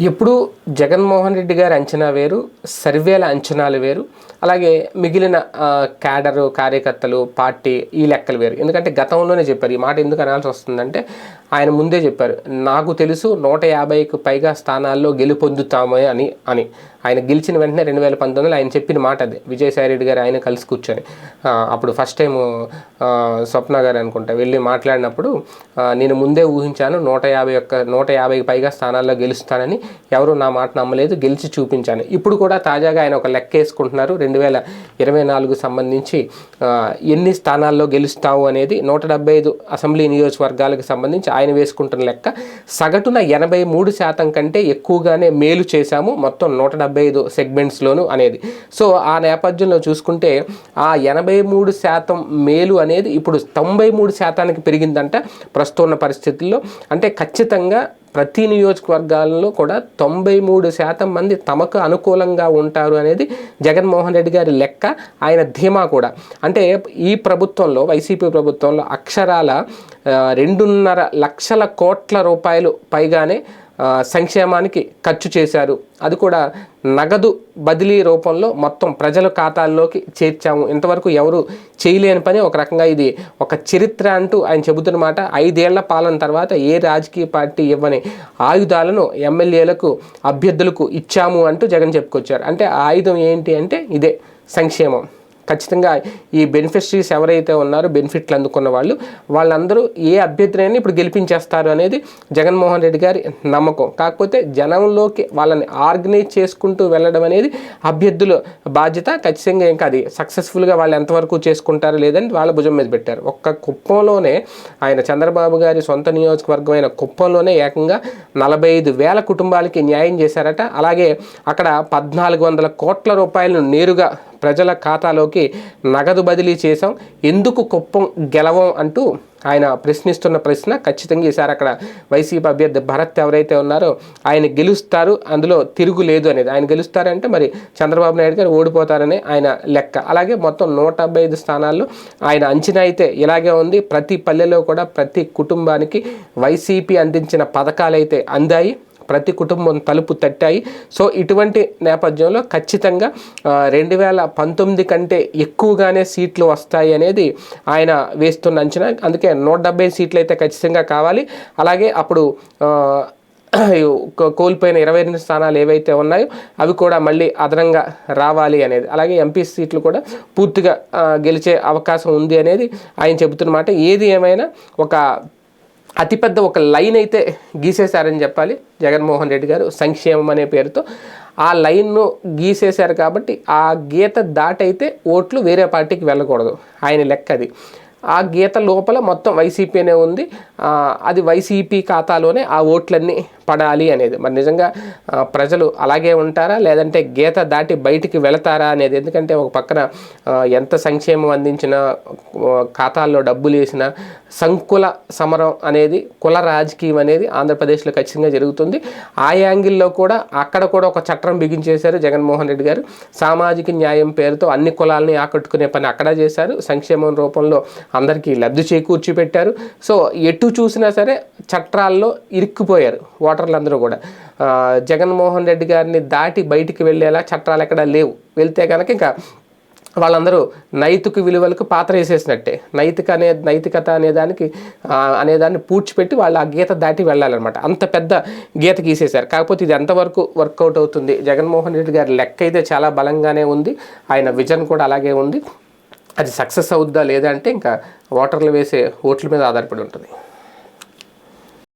ఎప్పుడు జగన్మోహన్ రెడ్డి గారి అంచనా వేరు సర్వేల అంచనాలు వేరు. అలాగే మిగిలిన క్యాడరు కార్యకర్తలు పార్టీ ఈ లెక్కలు వేరు. ఎందుకంటే గతంలోనే చెప్పారు. ఈ మాట ఎందుకు అనాల్సి వస్తుందంటే ఆయన ముందే చెప్పారు. నాకు తెలుసు నూట యాభైకి పైగా స్థానాల్లో గెలుపొందుతామే అని అని. ఆయన గెలిచిన వెంటనే రెండు వేల పంతొమ్మిదిలో ఆయన చెప్పిన మాట అది. విజయసాయి రెడ్డి గారు ఆయన కలిసి కూర్చొని. అప్పుడు ఫస్ట్ టైం స్వప్న గారు అనుకుంటా వెళ్ళి మాట్లాడినప్పుడు నేను ముందే ఊహించాను నూట యాభై ఒక్క నూట యాభైకి పైగా స్థానాల్లో గెలుస్తానని. ఎవరు నా మాట నమ్మలేదు గెలిచి చూపించాను. ఇప్పుడు కూడా తాజాగా ఆయన ఒక లెక్క వేసుకుంటున్నారు. రెండు వేల ఇరవై నాలుగు సంబంధించి ఎన్ని స్థానాల్లో గెలుస్తావు అనేది నూట డెబ్బై ఐదు అసెంబ్లీ నియోజకవర్గాలకు సంబంధించి ఆయన వేసుకుంటున్న లెక్క. సగటున ఎనభై మూడు శాతం కంటే ఎక్కువగానే మేలు చేశాము. మొత్తం నూట డెబ్బై ఐదు సెగ్మెంట్స్లోను అనేది. సో ఆ నేపథ్యంలో చూసుకుంటే ఆ ఎనభై మూడు శాతం మేలు అనేది ఇప్పుడు తొంభై మూడు శాతానికి పెరిగిందంట ప్రస్తుతం ఉన్న పరిస్థితుల్లో. అంటే ఖచ్చితంగా ప్రతి నియోజకవర్గాల్లో కూడా తొంభై మూడు శాతం మంది తమకు అనుకూలంగా ఉంటారు అనేది జగన్మోహన్ రెడ్డి గారి లెక్క ఆయన ధీమా కూడా. అంటే ఈ ప్రభుత్వంలో వైసీపీ ప్రభుత్వంలో అక్షరాల రెండున్నర లక్షల కోట్ల రూపాయలు పైగానే సంక్షేమానికి ఖర్చు చేశారు. అది కూడా నగదు బదిలీ రూపంలో మొత్తం ప్రజల ఖాతాల్లోకి చేర్చాము. ఇంతవరకు ఎవరు చేయలేని పని. ఒక రకంగా ఇది ఒక చరిత్ర అంటూ ఆయన చెబుతున్నమాట ఐదేళ్ళ పాలన తర్వాత ఏ రాజకీయ పార్టీ ఇవ్వని ఆయుధాలను ఎమ్మెల్యేలకు అభ్యర్థులకు ఇచ్చాము అంటూ జగన్ చెప్పుకొచ్చారు. అంటే ఆయుధం ఏంటి అంటే ఇదే సంక్షేమం. ఖచ్చితంగా ఈ బెనిఫిషరీస్ ఎవరైతే ఉన్నారో బెనిఫిట్లు అందుకున్న వాళ్ళు వాళ్ళందరూ ఏ అభ్యర్థినైనా ఇప్పుడు గెలిపించేస్తారు అనేది జగన్మోహన్ రెడ్డి గారి నమ్మకం. కాకపోతే జనంలోకి వాళ్ళని ఆర్గనైజ్ చేసుకుంటూ వెళ్ళడం అనేది అభ్యర్థుల బాధ్యత. ఖచ్చితంగా ఇంకా అది సక్సెస్ఫుల్గా వాళ్ళు ఎంతవరకు చేసుకుంటారో లేదని వాళ్ళ భుజం మీద పెట్టారు. ఒక్క కుప్పంలోనే ఆయన చంద్రబాబు గారి సొంత నియోజకవర్గమైన కుప్పంలోనే ఏకంగా నలభై ఐదు వేల కుటుంబాలకి న్యాయం చేశారట. అలాగే అక్కడ పద్నాలుగు వందల కోట్ల రూపాయలను నేరుగా ప్రజల ఖాతాలోకి నగదు బదిలీ చేశాం. ఎందుకు కుప్పం గెలవం అంటూ ఆయన ప్రశ్నిస్తున్న ప్రశ్న ఖచ్చితంగా ఈసారి అక్కడ వైసీపీ అభ్యర్థి భరత్ ఎవరైతే ఉన్నారో ఆయన గెలుస్తారు అందులో తిరుగు లేదు అనేది. ఆయన గెలుస్తారంటే మరి చంద్రబాబు నాయుడు గారు ఓడిపోతారని ఆయన లెక్క. అలాగే మొత్తం నూట డెబ్బై ఐదు స్థానాల్లో ఆయన అంచనా అయితే ఇలాగే ఉంది. ప్రతి పల్లెలో కూడా ప్రతి కుటుంబానికి వైసీపీ అందించిన పథకాలు అయితే అందాయి. ప్రతి కుటుంబం తలుపు తట్టాయి. సో ఇటువంటి నేపథ్యంలో ఖచ్చితంగా రెండు వేల పంతొమ్మిది కంటే ఎక్కువగానే సీట్లు వస్తాయి అనేది ఆయన వేస్తున్న అంచనా. అందుకే నూట డెబ్బై సీట్లు అయితే ఖచ్చితంగా కావాలి. అలాగే అప్పుడు కోల్పోయిన ఇరవై రెండు స్థానాలు ఏవైతే ఉన్నాయో అవి కూడా మళ్ళీ అదనంగా రావాలి అనేది. అలాగే ఎంపీ సీట్లు కూడా పూర్తిగా గెలిచే అవకాశం ఉంది అనేది ఆయన చెబుతున్నమాట ఏది ఏమైనా ఒక అతిపెద్ద ఒక లైన్ అయితే గీసేశారని చెప్పాలి. జగన్మోహన్ రెడ్డి గారు సంక్షేమం అనే పేరుతో ఆ లైన్ను గీసేశారు కాబట్టి ఆ గీత దాటైతే ఓట్లు వేరే పార్టీకి వెళ్ళకూడదు. ఆయన లెక్క అది. ఆ గీత లోపల మొత్తం వైసీపీనే ఉంది. అది వైసీపీ ఖాతాలోనే ఆ ఓట్లన్నీ పడాలి అనేది. మరి నిజంగా ప్రజలు అలాగే ఉంటారా? లేదంటే గీత దాటి బయటికి వెళతారా అనేది? ఎందుకంటే ఒక పక్కన ఎంత సంక్షేమం అందించినా ఖాతాల్లో డబ్బులు వేసినా సంకుల సమరం అనేది కుల రాజకీయం అనేది ఆంధ్రప్రదేశ్లో ఖచ్చితంగా జరుగుతుంది. ఆ యాంగిల్లో కూడా అక్కడ కూడా ఒక చట్టం బిగించేశారు జగన్మోహన్ రెడ్డి గారు. సామాజిక న్యాయం పేరుతో అన్ని కులాలని ఆకట్టుకునే పని అక్కడ చేశారు. సంక్షేమం రూపంలో అందరికీ లబ్ధి చేకూర్చి పెట్టారు సో ఎటు చూసినా సరే చట్రాల్లో ఇరుక్కుపోయారు ఓటర్లందరూ కూడా. జగన్మోహన్ రెడ్డి గారిని దాటి బయటికి వెళ్ళేలా చట్టాలు ఎక్కడ లేవు. వెళ్తే కనుక ఇంకా వాళ్ళందరూ నైతిక విలువలకు పాత్ర వేసేసినట్టే. నైతిక అనే నైతికత అనే దానికి అనేదాన్ని పూడ్చిపెట్టి వాళ్ళు ఆ గీత దాటి వెళ్ళాలన్నమాట. అంత పెద్ద గీత గీసేశారు. కాకపోతే ఇది ఎంతవరకు వర్కౌట్ అవుతుంది? జగన్మోహన్ రెడ్డి గారి లెక్క అయితే చాలా బలంగానే ఉంది. ఆయన విజన్ కూడా అలాగే ఉంది. అది సక్సెస్ అవుద్దా లేదా అంటే ఇంకా ఓటర్లు వేసే ఓట్ల మీద ఆధారపడి ఉంటుంది.